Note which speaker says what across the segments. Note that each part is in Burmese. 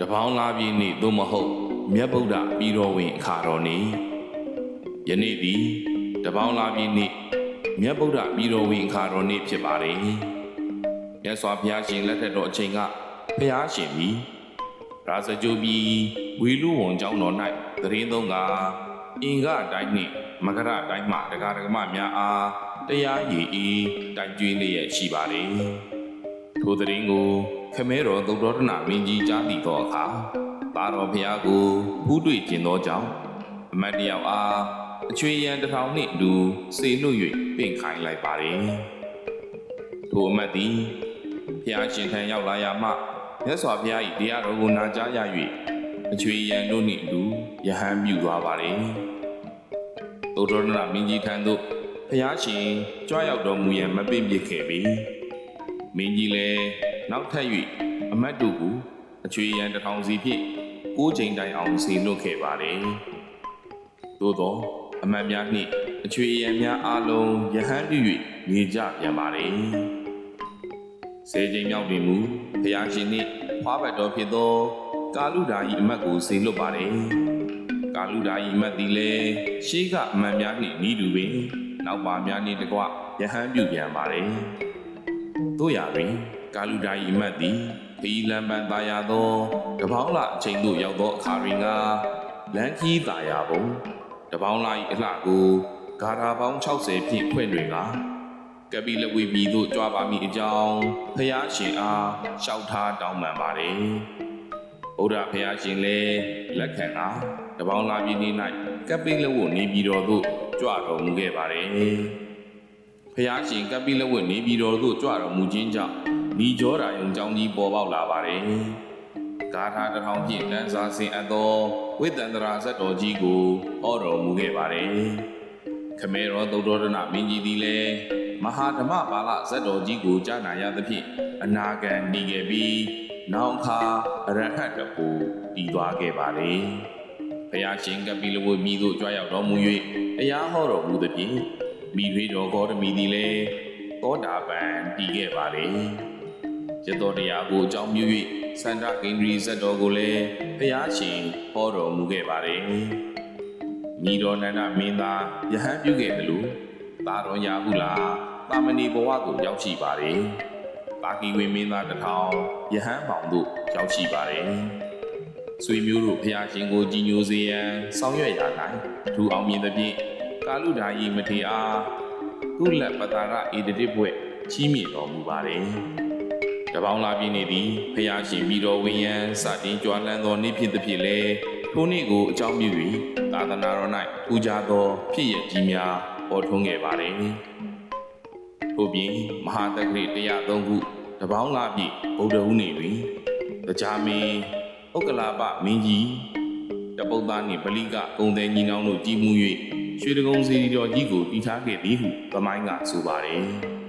Speaker 1: တပေါင်းလာပြည့်နေ့သို့မဟုတ်မြတ်ဗုဒ္ဓပြီးတော်ဝင်အခါတော်နေ့ယနေ့သည်တပေါင်းလာပြည့်နေ့မြတ်ဗုဒ္ဓပြီးတော်ဝင်အခါတော်နေ့ဖြစ်ပါတယ်မြတ်စွာဘုရားရှင်လက်ထက်တော်အချိန်ကဘုရားရှင်သည်ရာဇကြိုပြီးဝီလူဝန်ကျောင်းတော်၌သတရင်သုံးကအင်္ဂအတိုင်းနှင့်မကရအတိုင်းမှတရားဓမ္မများအားတရားရည်ဤတိုင်ကျွေးလျက်ရှိပါတယ်ထိုသတရင်ကို ခမဲတော်သုတ္တရဏမင်းကြီးကြားသိသောအခါသာတော်ဘုရားကိုဖူးတွေ့ကျင်သောကြောင့်အမတ်တယောက်အားအချွေရန်တစ်ထောင်နှင့်အတူစေလွတ်၍ပင့်ခိုင်းလိုက်ပါれထိုအမတ်သည်ဘုရားရှင်ထံရောက်လာရမှမြတ်စွာဘုရား၏တရားတော်ကိုနာကြားရ၍အချွေရန်တို့နှင့်အတူယဟန်ပြုသွားပါれသုတ္တရဏမင်းကြီးထံသို့ဘုရားရှင်ကြွရောက်တော်မူရန်မပင့်ပြစ်ခဲ့ပြီမင်းကြီးလည်း နောက်ထပ်၍အမတ်တို့ကိုအချွေရန်တစ်ထောင်စီဖြင့်ကိုးချိန်တိုင်အောင်စီလွတ်ခဲ့ပါတယ်။သို့သောအမတ်များနှင့်အချွေရန်များအားလုံးယဟန်ပြု၍နေကြပြန်ပါတယ်။စေချိန်မြောက်တွင်မူဖျားရှင်နှင့်ဖွားဘတ်တော်ဖြစ်သော ကာလူဓာဤအမတ်ကိုစီလွတ်ပါတယ်။ကာလူဓာဤအမတ်သည်လည်းရှေးကအမတ်များနှင့်ဤတူပင်နောက်ပါများနှင့်တကွယဟန်ပြုပြန်ပါတယ်။တို့ရာတွင် ကာလူဒာ၏အမတ်သည်ခီးလမ်းပန်းသာယာသောတပေါင်းလာအချိန်သို့ရောက်သောအခါတွင်ကလမ်းကြီးသာယာပုံတပေါင်းလာ၏အလှကိုဂါရာပေါင်း60ဖြင့်ဖွင့်တွင်ကကပိလဝီပြည်သို့ကြွားပါမည်အကြောင်းဖျားရှင်အားလျှောက်ထားတောင်းပန်ပါれ။ဘုရားဖျားရှင်လည်းလက်ခံကတပေါင်းလာပြည်နေ၌ကပိလဝနေပြည်တော်သို့ကြွတော်မူခဲ့ပါれ။ဖျားရှင်ကပိလဝနေပြည်တော်သို့ကြွတော်မူခြင်းကြောင့် ဒီကြောရာယုံကြောင်းကြီးပေါ်ပေါက်လာပါတယ်။ဂါထာတစ်ထောင်ဖြင့်တန်းစားဆင်အပ်သောဝိတ္တန္တရာဇတ်တော်ကြီးကိုဟောတော်မူခဲ့ပါတယ်။ခမဲတော်သုတ္တရဏမင်းကြီးသည်လည်းမဟာဓမ္မပါဠဇတ်တော်ကြီးကိုကြားနာရသဖြင့်အနာဂံနေခဲ့ပြီးနောက်အခါအရဟတ်တပူတည်သွားခဲ့ပါလေ။ဘုရားရှင်ကပိလဝမြည်သို့ကြွရောက်တော်မူ၍တရားဟောတော်မူသဖြင့်မိထွေးတော်ဂေါတမီသည်လည်းသောတာပန်တည်ခဲ့ပါလေ။ ရသောတရားကိုအကြောင်းပြု၍စန္ဒကိန္ဒြီဇတ်တော်ကိုလည်းဘုရားရှင်ဟောတော်မူခဲ့ပါတယ်။ညီတော်နန္ဒမင်းသားယဟန်ပြုခဲ့တယ်လို့သာတော်ရာဟုလားတာမဏီဘဝသို့ရောက်ရှိပါတယ်။ပါကီဝင်းမင်းသားတစ်ထောင်ယဟန်ပေါင်သို့ရောက်ရှိပါတယ်။ဆွေမျိုးတို့ဘုရားရှင်ကိုကြည်ညိုစေရန်ဆောင်ရွက်ရာ၌ထူအောင်မြင်သဖြင့်ကာလူဓာယီမထေအားကုလပတာရဧတတိဘွဲ့ချီးမြှင့်တော်မူပါတယ်။ တပေါင်းလာပြင်းနေသည်ဖျားရှင်ပြီးတော်ဝင်းရန်စတင်ကြွားလန်းသောနေ့ဖြစ်သည်ဖြစ်လေထိုနေ့ကိုအကြောင်းပြု၍သာသနာတော်၌ထူးခြားသော ဖြစ်ရကြီးများပေါ်ထွန်းခဲ့ပါသည်။ထို့ပြင်မဟာတက္ကရာ103ခုတပေါင်းလာပြည့်ဗုဒ္ဓဟူးနေ့တွင်တရားမင်းဥက္ကလာပမင်းကြီးတပုတ်သားနှင့်ပလိကဂုံသည်ညီနောင်တို့ကြီးမှု၍ရွှေတကုံစီတော်ကြီးကိုတည်ထားခဲ့သည်ဟုသမိုင်းကဆိုပါသည်။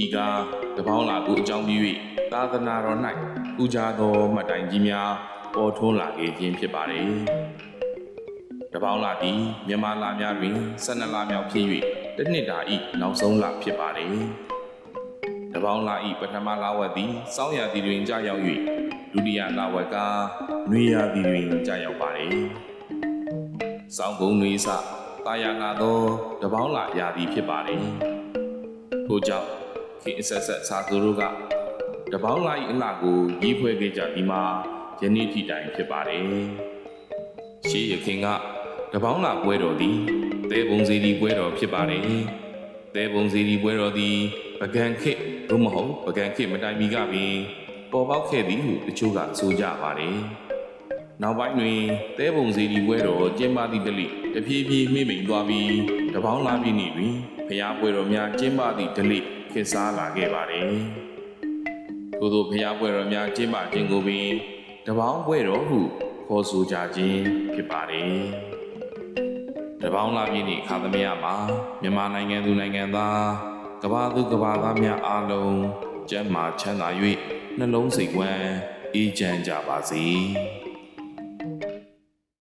Speaker 1: ဤကားတပေါင်းလာကိုအကြောင်းပြု၍သာသနာတော်၌ပူဇာသောမှတ်တိုင်ကြီးများပေါ်ထွန်းလာခဲ့ခြင်းဖြစ်ပါれ။တပေါင်းလာသည်မြန်မာလာများတွင်12လမြောက်ဖြစ်၍တစ်နှစ်တာဤနောက်ဆုံးလဖြစ်ပါれ။တပေါင်းလာဤပထမလဝက်သည်စောင်းရာသီတွင်ကြာရောက်၍ဒုတိယလဝက်ကနွေရာသီတွင်ကြာရောက်ပါれ။စောင်းကုန်းနွေစတာယာလာသောတပေါင်းလာရာသီဖြစ်ပါれ။ထို့ကြောင့် ခေတ်အဆက်ဆက်စာသူတို့ကတပေါင်းလိုက်အလှကိုရေးဖွဲ့ခဲ့ကြဒီမှာယနေ့ထိတိုင်ဖြစ်ပါတယ်။ရှေးရခင်ကတပေါင်းလာပွဲတော်သည်တဲပုံစီဒီပွဲတော်ဖြစ်ပါတယ်။တဲပုံစီဒီပွဲတော်သည်ပကံခေတ်သို့မဟုတ်ပကံခေတ်မတိုင်မီကပင်ပေါ်ပေါက်ခဲ့သည်ဟုတချို့ကဆိုကြပါတယ်။နောက်ပိုင်းတွင်တဲပုံစီဒီပွဲတော်ကျင်းပသည့်တလိတဖြည်းဖြည်းမှိမ့်မိန်သွားပြီးတပေါင်းလာပြည့်နေ့တွင်ဖျားပွဲတော်များကျင်းပသည့်တလိ ခေတ်စားလာခဲ့ပါတယ်။ထို့သောဘုရားပွဲတော်များကျင်းပခြင်းကိုပင်တပေါင်းပွဲတော်ဟုခေါ်ဆိုကြခြင်းဖြစ်ပါတယ်။တပေါင်းလာပြည့်နေ့ခါသမယမှာမြန်မာနိုင်ငံသူနိုင်ငံသားကမ္ဘာသူကမ္ဘာသားများအားလုံးကျန်းမာချမ်းသာ၍နှလုံးစိတ်ဝမ်းအေးချမ်းကြပါစေ။